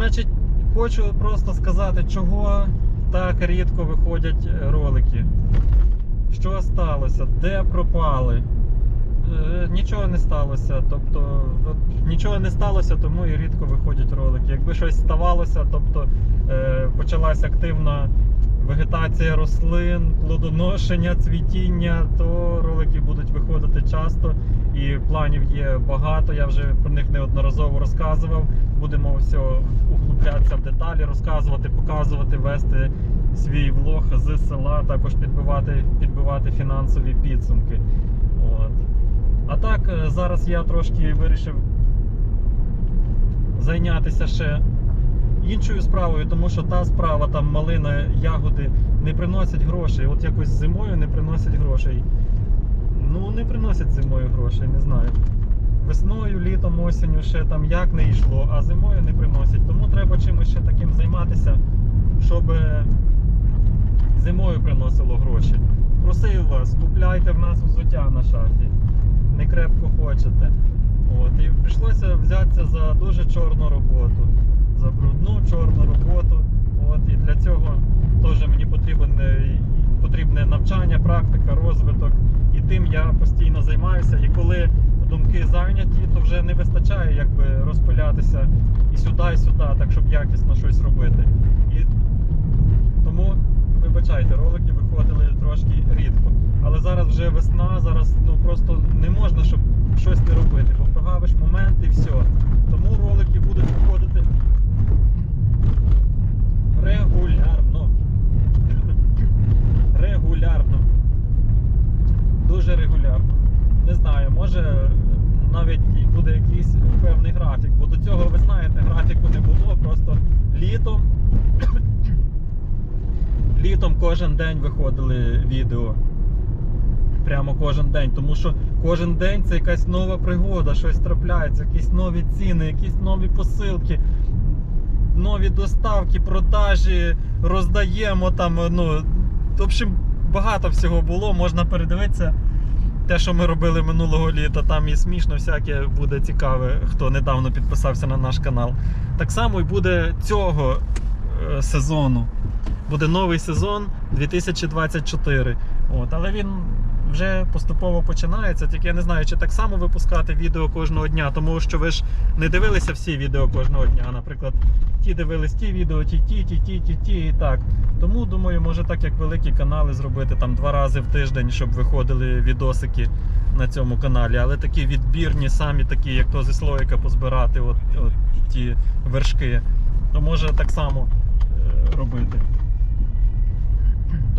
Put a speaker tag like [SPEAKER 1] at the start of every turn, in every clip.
[SPEAKER 1] Значить, хочу просто сказати, чого так рідко виходять е, ролики. Що сталося? Де пропали? Е, Нічого не сталося. Тобто, от, нічого не сталося, тому і рідко виходять ролики. Якби щось ставалося, тобто е, почалася активна вегетація рослин, плодоношення, цвітіння, то ролики будуть виходити часто. І планів є багато. Я вже про них неодноразово розказував. Будемо все углублятися в деталі, розказувати, показувати, вести свій влог з села, також підбивати, підбивати фінансові підсумки. От. А так, е, зараз я трошки вирішив зайнятися ще іншою справою, тому що та справа, там малина, ягоди не приносять грошей. От якось зимою не приносять грошей. Ну, не приносять зимою грошей, не знаю. Весною, літом, осінню ще там як не йшло, а зимою не приносять. Тому треба чимось ще таким займатися, щоб зимою приносило гроші. Просив вас, купляйте в нас взуття на шафі. Не крепко хочете. От, і прийшлося взятися за дуже чорну роботу, за брудну чорну роботу. От, і для цього теж мені потрібне, потрібне навчання, практика, розвиток. І тим я постійно займаюся. І коли думки зайняті, то вже не вистачає якби розпилятися і сюди, і сюди, так щоб якісно щось робити. І тому вибачайте, ролики виходили трошки рідко. Але зараз вже весна, зараз ну просто не можна, щоб щось не робити, бо прогавиш момент і все. Тому ролики будуть виходити регулярно. Регулярно. Дуже регулярно. Не знаю, може навіть і буде якийсь певний графік, бо до цього, ви знаєте, графіку не було, просто літом. Літом кожен день виходили відео. Прямо кожен день, тому що кожен день це якась нова пригода, щось трапляється, якісь нові ціни, якісь нові посилки, нові доставки, продажі, роздаємо там. Ну, в общем, багато всього було, можна передивитися. Те, що ми робили минулого літа, там і смішно, всяке буде цікаве, хто недавно підписався на наш канал. Так само і буде цього е, сезону. Буде новий сезон 2024. От, але він вже поступово починається. Тільки я не знаю, чи так само випускати відео кожного дня, тому що ви ж не дивилися всі відео кожного дня. Наприклад, ті дивились ті відео, ті, ті, ті, ті, ті, ті і так. Тому думаю, може так як великі канали зробити там два рази в тиждень, щоб виходили відосики на цьому каналі. Але такі відбірні, самі такі, як то зі слоїка позбирати, от, от ті вершки. То може так само е, робити.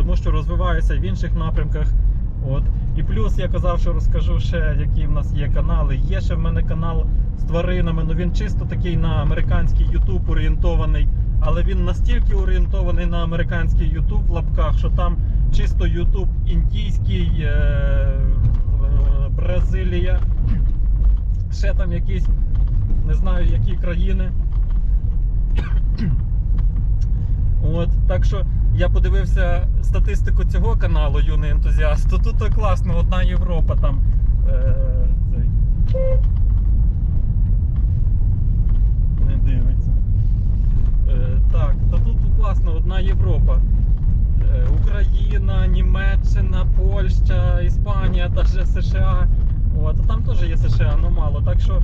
[SPEAKER 1] Тому що розвиваюся в інших напрямках. От. І плюс я казав, що розкажу ще, які в нас є канали. Є ще в мене канал з тваринами, ну він чисто такий на американський YouTube орієнтований, але він настільки орієнтований на американський YouTube в лапках, що там чисто YouTube індійський, е- е- Бразилія, ще там якісь, не знаю, які країни. От, так що я подивився статистику цього каналу Юний ентузіаст. То тут то класно, одна Європа там. Е, цей, не дивиться. Е, так, то тут класно, одна Європа. Е, Україна, Німеччина, Польща, Іспанія, навіть США. От, а там теж є США, але мало. Так що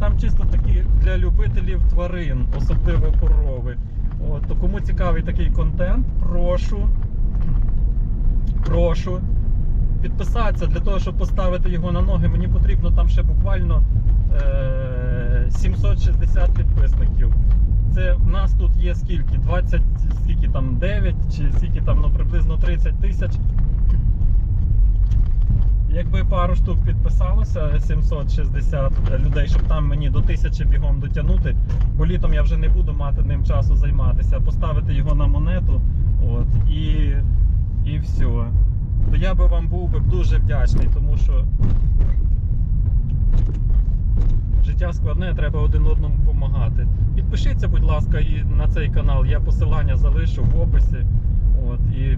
[SPEAKER 1] там чисто такі для любителів тварин, особливо корови. От, то кому цікавий такий контент, прошу, прошу підписатися для того, щоб поставити його на ноги. Мені потрібно там ще буквально е- 760 підписників. Це в нас тут є скільки? 20, скільки там 9 чи скільки там ну, приблизно 30 тисяч. Якби пару штук підписалося 760 людей, щоб там мені до тисячі бігом дотягнути, бо літом я вже не буду мати ним часу займатися, поставити його на монету, от, і, і все. То я би вам був би дуже вдячний, тому що життя складне, треба один одному допомагати. Підпишіться, будь ласка, і на цей канал. Я посилання залишу в описі. От, і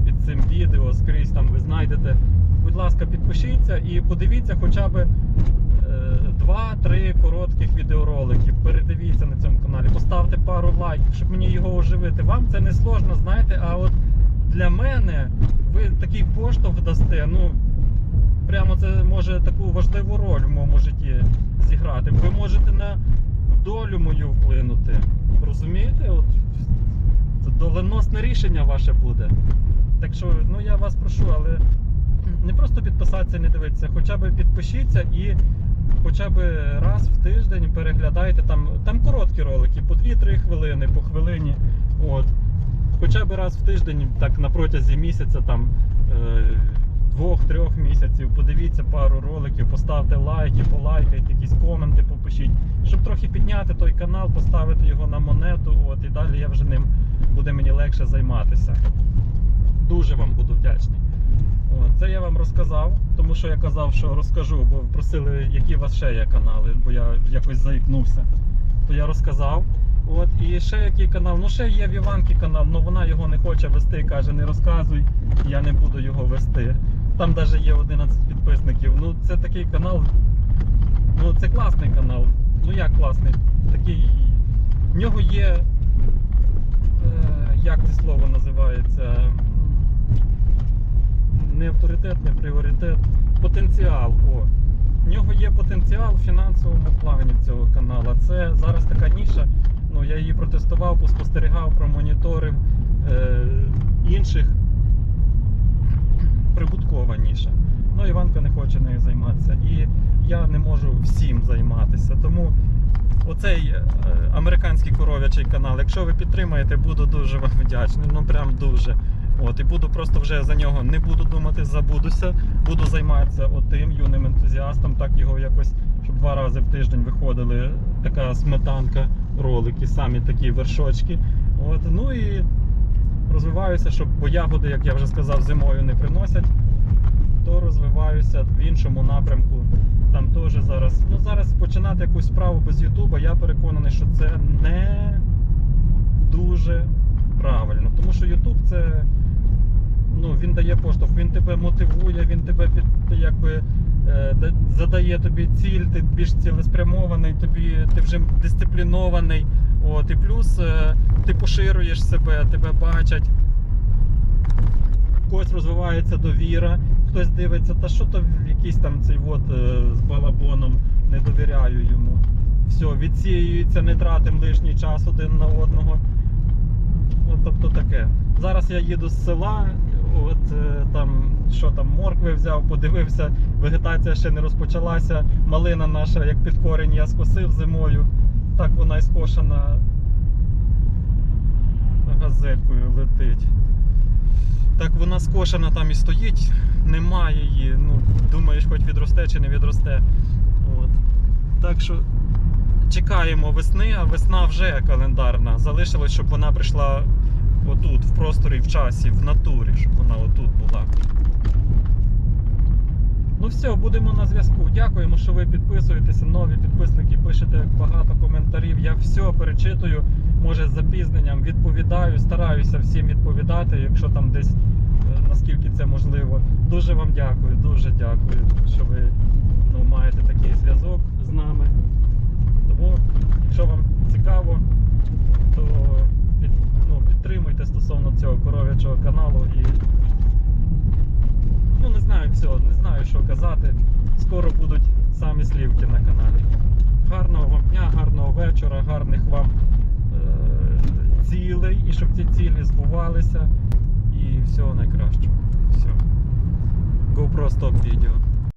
[SPEAKER 1] скрізь там ви знайдете. Будь ласка, підпишіться і подивіться хоча б 2-3 коротких відеороликів. Передивіться на цьому каналі, поставте пару лайків, щоб мені його оживити. Вам це не сложно, знаєте, а от для мене ви такий поштовх дасте. Ну прямо це може таку важливу роль в моєму житті зіграти. Ви можете на долю мою вплинути. Розумієте? От це доленосне рішення ваше буде. Так що, ну я вас прошу, але не просто підписатися не дивитися, хоча б підпишіться і хоча б раз в тиждень переглядайте там, там короткі ролики, по 2-3 хвилини, по хвилині. От. Хоча б раз в тиждень, так на протязі місяця, там е, двох-трьох місяців, подивіться пару роликів, поставте лайки, полайкайте, якісь коменти попишіть, щоб трохи підняти той канал, поставити його на монету. От, і далі я вже ним буде мені легше займатися. Дуже вам буду вдячний. Це я вам розказав, тому що я казав, що розкажу, бо просили, які у вас ще є канали, бо я якось заікнувся. То я розказав. От, і ще який канал. Ну, ще є в Іванки канал, але вона його не хоче вести, каже, не розказуй, я не буду його вести. Там навіть є 11 підписників. Ну, це такий канал. Ну, це класний канал. Ну як класний? Такий. В нього є. Е, як це слово називається? Не авторитет, не пріоритет. Потенціал. О. В нього є потенціал в фінансовому плані цього каналу. Це зараз така ніша. Ну, я її протестував, поспостерігав, промоніторив е, інших прибуткова ніша. Ну, Іванка не хоче нею займатися. І я не можу всім займатися. Тому оцей е, американський коров'ячий канал, якщо ви підтримаєте, буду дуже вам вдячний. Ну прям дуже. От, і буду просто вже за нього не буду думати, забудуся. Буду займатися отим юним ентузіастом, так його якось, щоб два рази в тиждень виходили така сметанка, ролики, самі такі вершочки. От, ну і розвиваюся, щоб бо ягоди, як я вже сказав, зимою не приносять, то розвиваюся в іншому напрямку. Там теж зараз. Ну зараз починати якусь справу без Ютуба, я переконаний, що це не дуже правильно. Тому що Ютуб це ну, він дає поштовх, він тебе мотивує, він тебе під якби е, задає тобі ціль, ти більш цілеспрямований, тобі ти вже дисциплінований. От, і плюс е, ти поширюєш себе, тебе бачать. Когось розвивається довіра, хтось дивиться, та що то якийсь там цей от е, з балабоном, не довіряю йому. Все, відсіюється, не тратим лишній час один на одного. От, тобто таке. Зараз я їду з села, от е, там, що там, моркви взяв, подивився, вегетація ще не розпочалася. Малина наша, як під корінь, я скосив зимою. Так вона і скошена газелькою летить. Так вона скошена там і стоїть, немає її. Ну, думаєш, хоч відросте чи не відросте. От. Так що чекаємо весни, а весна вже календарна. Залишилось, щоб вона прийшла отут, в просторі, в часі, в натурі, щоб вона отут була. Ну все, будемо на зв'язку. Дякуємо, що ви підписуєтеся. Нові підписники пишете багато коментарів. Я все перечитую, може з запізненням відповідаю, стараюся всім відповідати, якщо там десь е, наскільки це можливо. Дуже вам дякую, дуже дякую, що ви ну, маєте такий зв'язок з нами. Тому, якщо вам цікаво, то ну, підтримуйте стосовно цього коров'ячого каналу і ну не знаю все, не знаю, що казати. Скоро будуть самі слівки на каналі. Гарного вам дня, гарного вечора, гарних вам е- цілей і щоб ці цілі збувалися. І всього найкращого. Все. GoPro стоп відео.